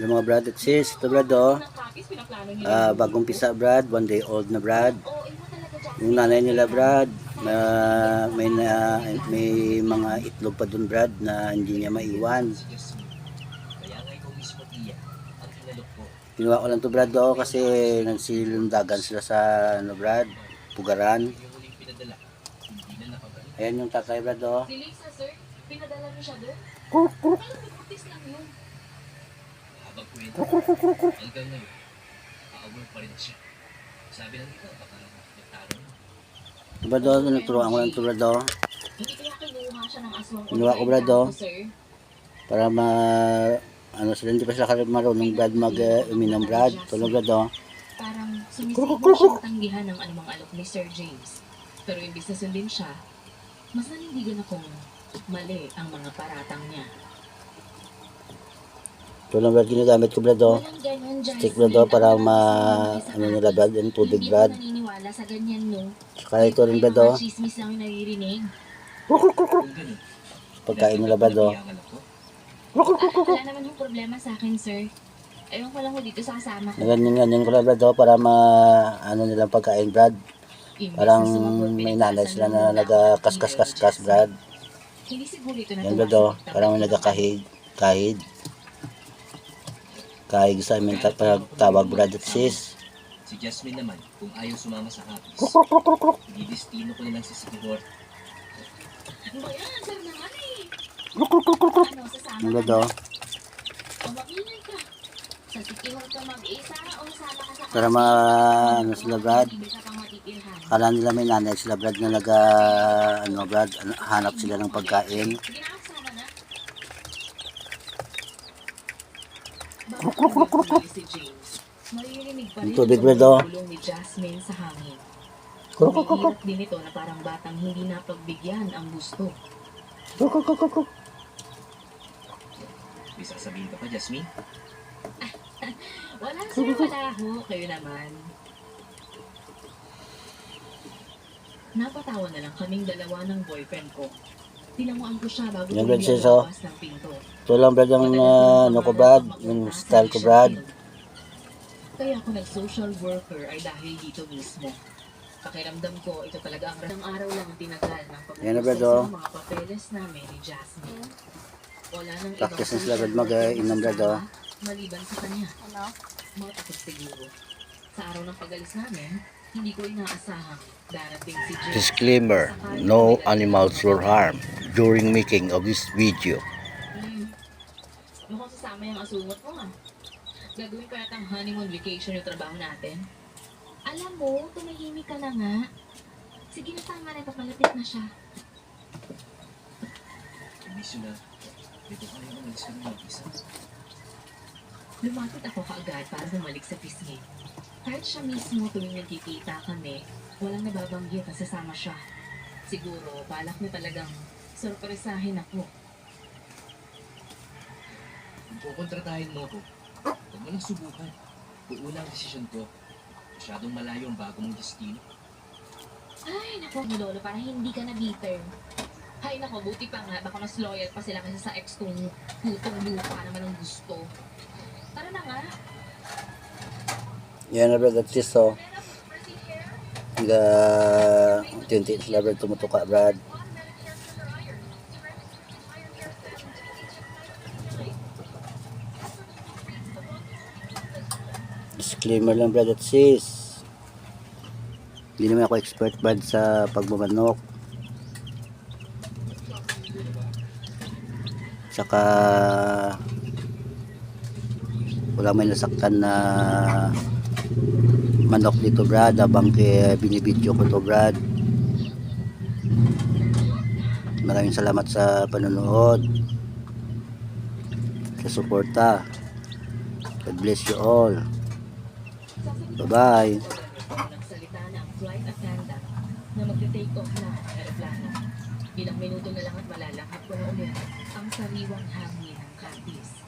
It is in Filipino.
Yung mga brad at sis, ito brad oh. Ah, bagong pisa brad, one day old na brad. Yung nanay nila brad, ah, may na, may mga itlog pa dun brad na hindi niya maiwan. Kaya hinalok ko. Kinuha ko lang to brad oh, kasi nagsilundagan sila sa ano brad, pugaran. Na. Ayan yung tatay brad oh. Si Lisa, sir, pinadala niyo siya doon? Alam mo, kapis lang yun. Habang kwento, hanggang ngayon, aawal pa rin siya. Sabi ng iba, baka nagtaro na. Brad oh, naturuan ko lang to brad oh. Hindi kaya kinuha siya ng aswang Kinuha ko, Brad, sir. Para ma ano sila hindi pa sila marunong brad mag uh, uminom brad. Tulog brad oh. Parang sumisigaw siyang tanggihan ng anumang alok ni Sir James. Pero imbis na sundin siya, mas nanindigan akong mali ang mga paratang niya. Ito lang brad ginagamit ko oh. Walang ganyan, Jasmine. Stick brad oh para ma ano nila brad yung tubig Hindi brad. ako naniniwala sa ganyan, no? Saka ito rin brad Kaya oh. Pagkain nila oh. ko, Ah, wala naman yung problema sa akin, sir. Ewan ko lang ko dito sa kasama ko. Ganyan ganyan ko lang oh para ma ano nila pagkain. Imbes Parang na may nanay sila na nagkaskas-kaskas brad. Hindi siguro ito Yan brad oh. Parang may nagkakahig. Kahid. Kahig sa amin ta- pag tawag brad at sis. si Jasmine naman, kung ayaw sumama sa hapis, didistino ko na lang sa sama ka sa Para ma ano sila brad. Kala nila may nanay sila brad na naga ano brad hanap sila ng pagkain. Sige na, sama na. Si James? Maririnig pa rin Ang tubig, oh. ni Jasmine sa hangin. Kuruk, kuruk. Umiiyak din ito na parang batang hindi napagbigyan ang gusto. May sasabihin ka pa, Jasmine? Wala sir, wala ho. Kayo naman. Napatawa na lang kaming dalawa ng boyfriend ko. Tinamuan ko siya bago Yan, Brad, sis, oh. lumabas ng pinto. Ito lang brad ang uh, ano ko brad, yung style ko brad. Kaya ako nag-social worker ay dahil dito mismo. Pakiramdam ko, ito talaga ang ng araw lang ang tinagal ng Yan na, Brad, oh. sa mga papeles namin ni Jasmine. Wala nang Practice na ibang sila, Brad, mag, eh, inom, Brad, oh. Maliban sa kanya. Ano? Mga takot siguro. Sa araw ng pag-alis namin, hindi ko inaasahang darating si James. Disclaimer, no animals were harmed during making of this video. Hmm. Mukhang sasama yung asungot mo ah. Gagawin ko yata ang honeymoon vacation yung trabaho natin. Alam mo, tumahimik ka na nga. Sige na tama na, papalapit na siya. Hindi siya na. Dito ka yung umalis kami mag-isa. Lumapit ako kaagad para bumalik sa pisngi. Kahit siya mismo tuwing nagkikita kami, walang nababanggit na sasama siya. Siguro, balak mo talagang sorpresahin ako. Kukontratahin mo ako, huwag mo lang subukan. Kung una ang desisyon ko, masyadong malayo ang bago mong destino. Ay, naku, ni Lolo, parang hindi ka na bitter. Ay, naku, buti pa nga, baka mas loyal pa sila kasi sa ex kong putong lupa naman ang gusto. Tara na nga. Yan na brad at sis oh. Hingga unti-unti sila brad tumutuka brad. Disclaimer lang brad at sis. Hindi naman ako expert brad sa pagmamanok. Saka wala may nasaktan na manok dito brad. Habang kay binibidyo ko to brad. Maraming salamat sa panonood sa suporta. God bless you all. Bye bye na magte-take off na ang aeroplano. Ilang minuto na lang at malalakap ko na ulit ang sariwang hangin ng Cadiz.